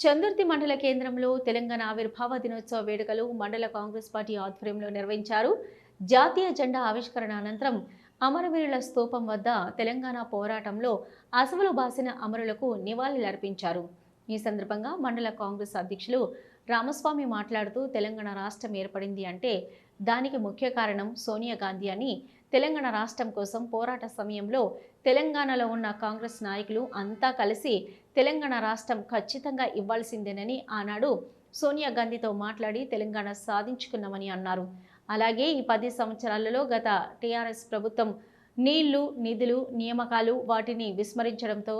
చందుర్తి మండల కేంద్రంలో తెలంగాణ ఆవిర్భావ దినోత్సవ వేడుకలు మండల కాంగ్రెస్ పార్టీ ఆధ్వర్యంలో నిర్వహించారు. జాతీయ జెండా ఆవిష్కరణ అనంతరం అమరవీరుల స్తూపం వద్ద తెలంగాణ పోరాటంలో అసవులు బాసిన అమరులకు నివాళులర్పించారు. ఈ సందర్భంగా మండల కాంగ్రెస్ అధ్యక్షులు రామస్వామి మాట్లాడుతూ తెలంగాణ రాష్ట్రం ఏర్పడింది అంటే దానికి ముఖ్య కారణం సోనియా గాంధీ అని తెలంగాణ రాష్ట్రం కోసం పోరాట సమయంలో తెలంగాణలో ఉన్న కాంగ్రెస్ నాయకులు అంతా కలిసి తెలంగాణ రాష్ట్రం ఖచ్చితంగా ఇవ్వాల్సిందేనని ఆనాడు సోనియా గాంధీతో మాట్లాడి తెలంగాణ సాధించుకున్నామని అన్నారు. అలాగే ఈ పది సంవత్సరాలలో గత టీఆర్ఎస్ ప్రభుత్వం నీళ్ళు నిధులు నియామకాలు వాటిని విస్మరించడంతో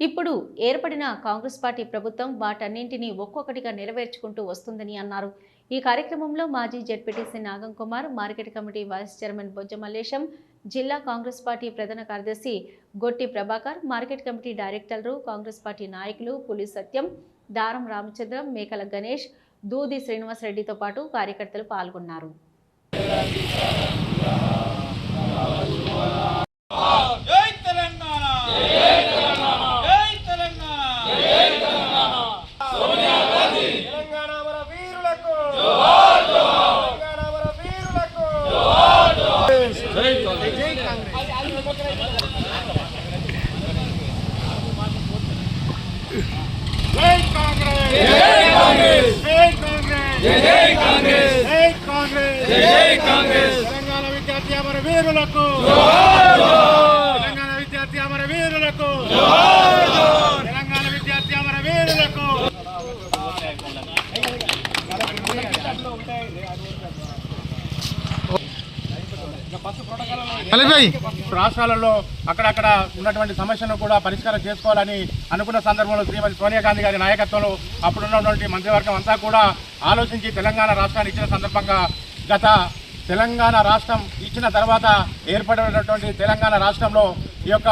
ఇప్పుడు ఏర్పడిన కాంగ్రెస్ పార్టీ ప్రభుత్వం వాటన్నింటినీ ఒక్కొక్కటిగా నెరవేర్చుకుంటూ వస్తుందని అన్నారు. ఈ కార్యక్రమంలో మాజీ ZPTC Nagam Kumar market committee vice chairman Bojja Mallesham జిల్లా కాంగ్రెస్ పార్టీ ప్రధాన కార్యదర్శి గొట్టి ప్రభాకర్ మార్కెట్ కమిటీ డైరెక్టర్లు కాంగ్రెస్ పార్టీ నాయకులు పులి సత్యం దారం రామచంద్రం మేకల గణేష్ దూది శ్రీనివాసరెడ్డితో పాటు కార్యకర్తలు పాల్గొన్నారు. తెలంగాణ జై తెలంగాణ జై తెలంగాణ సోనియా గాంధీ తెలంగాణ మన వీరులకు జోహార్ జోహార్ తెలంగాణ మన వీరులకు జోహార్ జోహార్ జై జై కాంగ్రెస్ జై కాంగ్రెస్ జై కాంగ్రెస్ జై కాంగ్రెస్ జై కాంగ్రెస్ జై కాంగ్రెస్ జై కాంగ్రెస్ తెలంగాణ విద్యార్థి అమర వీరులకు తెలంగాణ విద్యార్థి అమర వీరులకు తెలంగాణ విద్యార్థి అమర వీరులకు రాష్ట్రాలలో అక్కడక్కడ ఉన్నటువంటి సమస్యలను కూడా పరిష్కారం చేసుకోవాలని అనుకున్న సందర్భంలో శ్రీమతి సోనియా గాంధీ గారి నాయకత్వంలో అప్పుడున్నటువంటి మంత్రివర్గం అంతా కూడా ఆలోచించి తెలంగాణ రాష్ట్రాన్ని ఇచ్చిన సందర్భంగా గత తెలంగాణ రాష్ట్రం ఇచ్చిన తర్వాత ఏర్పడినటువంటి తెలంగాణ రాష్ట్రంలో ఈ యొక్క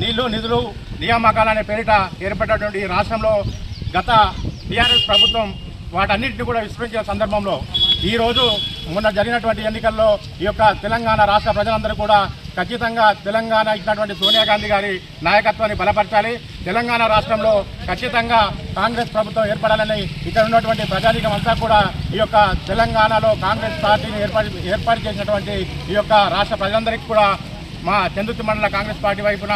నీళ్ళు నిధులు నియామకాలనే పేరిట ఏర్పడినటువంటి రాష్ట్రంలో గత టీఆర్ఎస్ ప్రభుత్వం వాటన్నింటిని కూడా విస్మరించిన సందర్భంలో ఈరోజు మొన్న జరిగినటువంటి ఎన్నికల్లో ఈ యొక్క తెలంగాణ రాష్ట్ర ప్రజలందరూ కూడా ఖచ్చితంగా తెలంగాణ ఇచ్చినటువంటి సోనియా గాంధీ గారి నాయకత్వాన్ని బలపరచాలి. తెలంగాణ రాష్ట్రంలో ఖచ్చితంగా కాంగ్రెస్ ప్రభుత్వం ఏర్పడాలని ఇక్కడ ఉన్నటువంటి ప్రజానీకం అంతా కూడా ఈ యొక్క తెలంగాణలో కాంగ్రెస్ పార్టీని ఏర్పాటు ఏర్పాటు చేసినటువంటి ఈ యొక్క రాష్ట్ర ప్రజలందరికీ కూడా మా చందుర్తి మండల కాంగ్రెస్ పార్టీ వైపున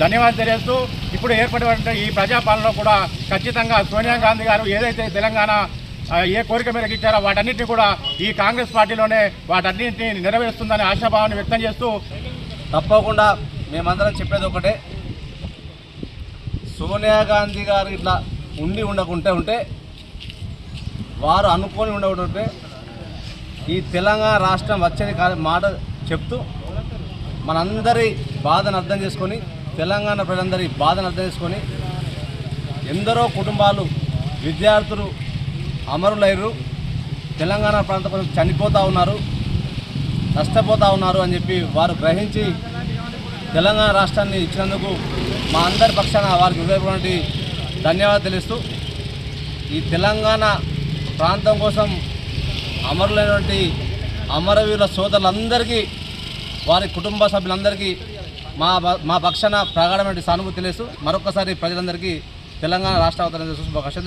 ధన్యవాదాలు తెలియజేస్తూ ఇప్పుడు ఏర్పడినటువంటి ఈ ప్రజాపాలనలో కూడా ఖచ్చితంగా సోనియా గాంధీ గారు ఏదైతే తెలంగాణ ఏ కోరిక మేరకు ఇచ్చారో వాటన్నింటినీ కూడా ఈ కాంగ్రెస్ పార్టీలోనే వాటన్నింటినీ నెరవేరుస్తుందని ఆశాభావాన్ని వ్యక్తం చేస్తూ తప్పకుండా మేమందరం చెప్పేది ఒకటే. సోనియా గాంధీ గారు ఇట్లా ఉండి ఉండకుంటే ఉంటే వారు అనుకొని ఉండకుంటే ఈ తెలంగాణ రాష్ట్రం వచ్చేది మాట చెప్తూ మనందరి బాధను అర్థం చేసుకొని తెలంగాణ ప్రజలందరి బాధను అర్థం చేసుకొని ఎందరో కుటుంబాలు విద్యార్థులు అమరులైరు తెలంగాణ ప్రాంత ప్రజలు చనిపోతూ ఉన్నారు నష్టపోతూ ఉన్నారు అని చెప్పి వారు గ్రహించి తెలంగాణ రాష్ట్రాన్ని ఇచ్చినందుకు మా అందరి పక్షాన వారికి హృదయపూర్వక ధన్యవాదాలు తెలుస్తూ ఈ తెలంగాణ ప్రాంతం కోసం అమరులైనటువంటి అమరవీరుల సోదరులందరికీ వారి కుటుంబ సభ్యులందరికీ మా మా పక్షాన ప్రగాఢమైన సానుభూతి తెలుసు మరొకసారి ప్రజలందరికీ తెలంగాణ రాష్ట్ర అవతరణ శుభాకాంక్షలు.